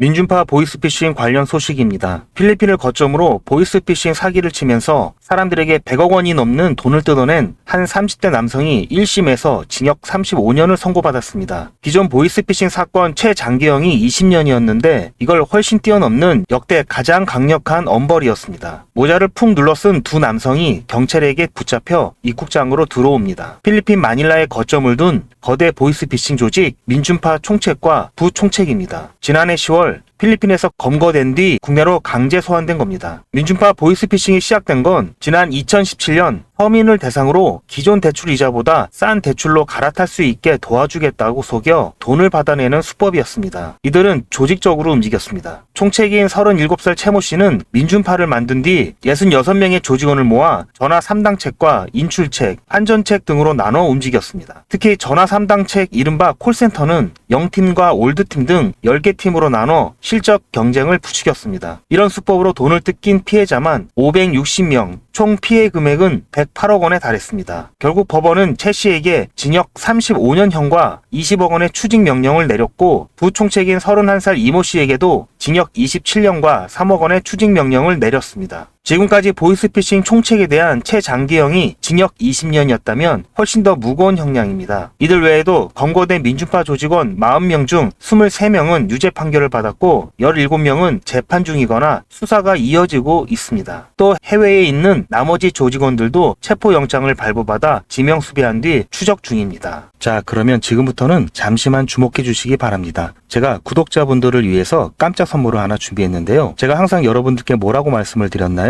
민준파 보이스피싱 관련 소식입니다. 필리핀을 거점으로 보이스피싱 사기를 치면서 사람들에게 100억 원이 넘는 돈을 뜯어낸 한 30대 남성이 1심에서 징역 35년을 선고받았습니다. 기존 보이스피싱 사건 최장기형이 20년이었는데 이걸 훨씬 뛰어넘는 역대 가장 강력한 엄벌이었습니다. 모자를 푹 눌러 쓴 두 남성이 경찰에게 붙잡혀 입국장으로 들어옵니다. 필리핀 마닐라에 거점을 둔 거대 보이스피싱 조직 민준파 총책과 부총책입니다. 지난해 10월 Jawohl. 필리핀에서 검거된 뒤 국내로 강제 소환된 겁니다. 민준파 보이스피싱이 시작된 건 지난 2017년 서민을 대상으로 기존 대출 이자보다 싼 대출로 갈아탈 수 있게 도와주겠다고 속여 돈을 받아내는 수법이었습니다. 이들은 조직적으로 움직였습니다. 총책인 37살 채모 씨는 민준파를 만든 뒤 66명의 조직원을 모아 전화 3당책과 인출책, 한전책 등으로 나눠 움직였습니다. 특히 전화 3당책 이른바 콜센터는 0팀과 올드팀 등 10개 팀으로 나눠 실적 경쟁을 부추겼습니다. 이런 수법으로 돈을 뜯긴 피해자만 560명, 총 피해 금액은 108억 원에 달했습니다. 결국 법원은 최 씨에게 징역 35년형과 20억 원의 추징 명령을 내렸고 부총책인 31살 이모 씨에게도 징역 27년과 3억 원의 추징 명령을 내렸습니다. 지금까지 보이스피싱 총책에 대한 최장기형이 징역 20년이었다면 훨씬 더 무거운 형량입니다. 이들 외에도 검거된 민주파 조직원 40명 중 23명은 유죄 판결을 받았고 17명은 재판 중이거나 수사가 이어지고 있습니다. 또 해외에 있는 나머지 조직원들도 체포영장을 발부받아 지명수배한 뒤 추적 중입니다. 자, 그러면 지금부터는 잠시만 주목해 주시기 바랍니다. 제가 구독자분들을 위해서 깜짝 선물을 하나 준비했는데요. 제가 항상 여러분들께 뭐라고 말씀을 드렸나요?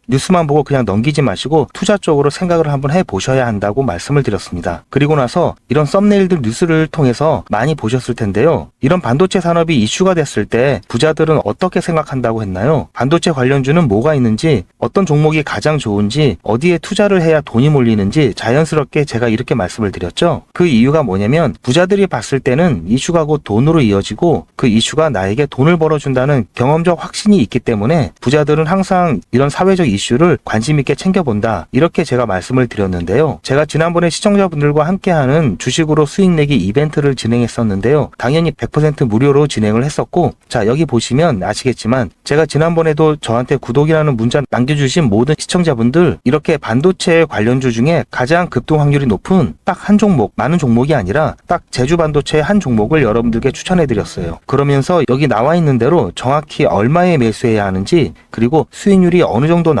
뉴스만 보고 그냥 넘기지 마시고 투자 쪽으로 생각을 한번 해 보셔야 한다고 말씀을 드렸습니다. 그리고 나서 이런 썸네일들 뉴스를 통해서 많이 보셨을 텐데요. 이런 반도체 산업이 이슈가 됐을 때 부자들은 어떻게 생각한다고 했나요? 반도체 관련주는 뭐가 있는지, 어떤 종목이 가장 좋은지, 어디에 투자를 해야 돈이 몰리는지 자연스럽게 제가 이렇게 말씀을 드렸죠. 그 이유가 뭐냐면 부자들이 봤을 때는 이슈가 곧 돈으로 이어지고 그 이슈가 나에게 돈을 벌어준다는 경험적 확신이 있기 때문에 부자들은 항상 이런 사회적 이슈를 관심 있게 챙겨본다. 이렇게 제가 말씀을 드렸는데요. 제가 지난번에 시청자분들과 함께하는 주식으로 수익 내기 이벤트를 진행했었는데요. 당연히 100% 무료로 진행을 했었고, 자, 여기 보시면 아시겠지만, 제가 지난번에도 저한테 구독이라는 문자 남겨주신 모든 시청자분들, 이렇게 반도체 관련주 중에 가장 급등 확률이 높은 딱 한 종목, 많은 종목이 아니라 딱 제주 반도체 한 종목을 여러분들께 추천해 드렸어요. 그러면서 여기 나와 있는 대로 정확히 얼마에 매수해야 하는지, 그리고 수익률이 어느 정도 나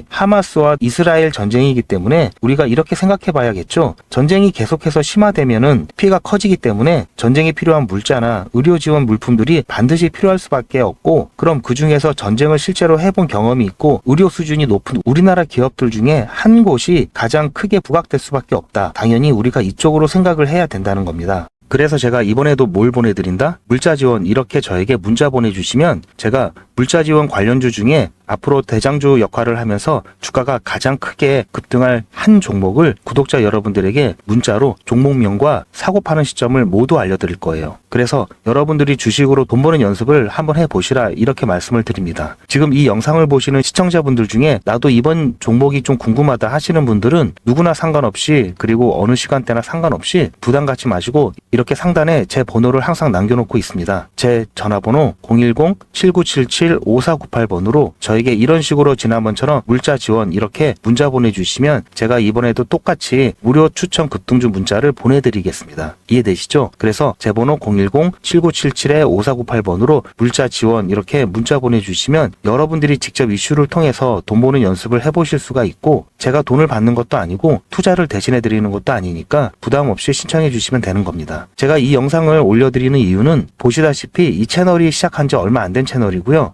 하마스와 이스라엘 전쟁이기 때문에 우리가 이렇게 생각해 봐야겠죠. 전쟁이 계속해서 심화되면은 피해가 커지기 때문에 전쟁이 필요한 물자나 의료 지원 물품들이 반드시 필요할 수밖에 없고 그럼 그 중에서 전쟁을 실제로 해본 경험이 있고 의료 수준이 높은 우리나라 기업들 중에 한 곳이 가장 크게 부각될 수밖에 없다. 당연히 우리가 이쪽으로 생각을 해야 된다는 겁니다. 그래서 제가 이번에도 뭘 보내드린다? 물자 지원 이렇게 저에게 문자 보내주시면 제가 물자 지원 관련주 중에 앞으로 대장주 역할을 하면서 주가가 가장 크게 급등할 한 종목을 구독자 여러분들에게 문자로 종목명과 사고 파는 시점을 모두 알려드릴 거예요. 그래서 여러분들이 주식으로 돈 버는 연습을 한번 해보시라 이렇게 말씀을 드립니다. 지금 이 영상을 보시는 시청자분들 중에 나도 이번 종목이 좀 궁금하다 하시는 분들은 누구나 상관없이 그리고 어느 시간대나 상관없이 부담 갖지 마시고 이렇게 상단에 제 번호를 항상 남겨놓고 있습니다. 제 전화번호 010-7977-5498번으로 저희 저에게 이런 식으로 지난번처럼 물자 지원 이렇게 문자 보내주시면 제가 이번에도 똑같이 무료 추천 급등주 문자를 보내드리겠습니다. 이해되시죠? 그래서 제 번호 010-7977-5498번으로 물자 지원 이렇게 문자 보내주시면 여러분들이 직접 이슈를 통해서 돈 버는 연습을 해보실 수가 있고 제가 돈을 받는 것도 아니고 투자를 대신해 드리는 것도 아니니까 부담 없이 신청해 주시면 되는 겁니다. 제가 이 영상을 올려드리는 이유는 보시다시피 이 채널이 시작한 지 얼마 안 된 채널이고요.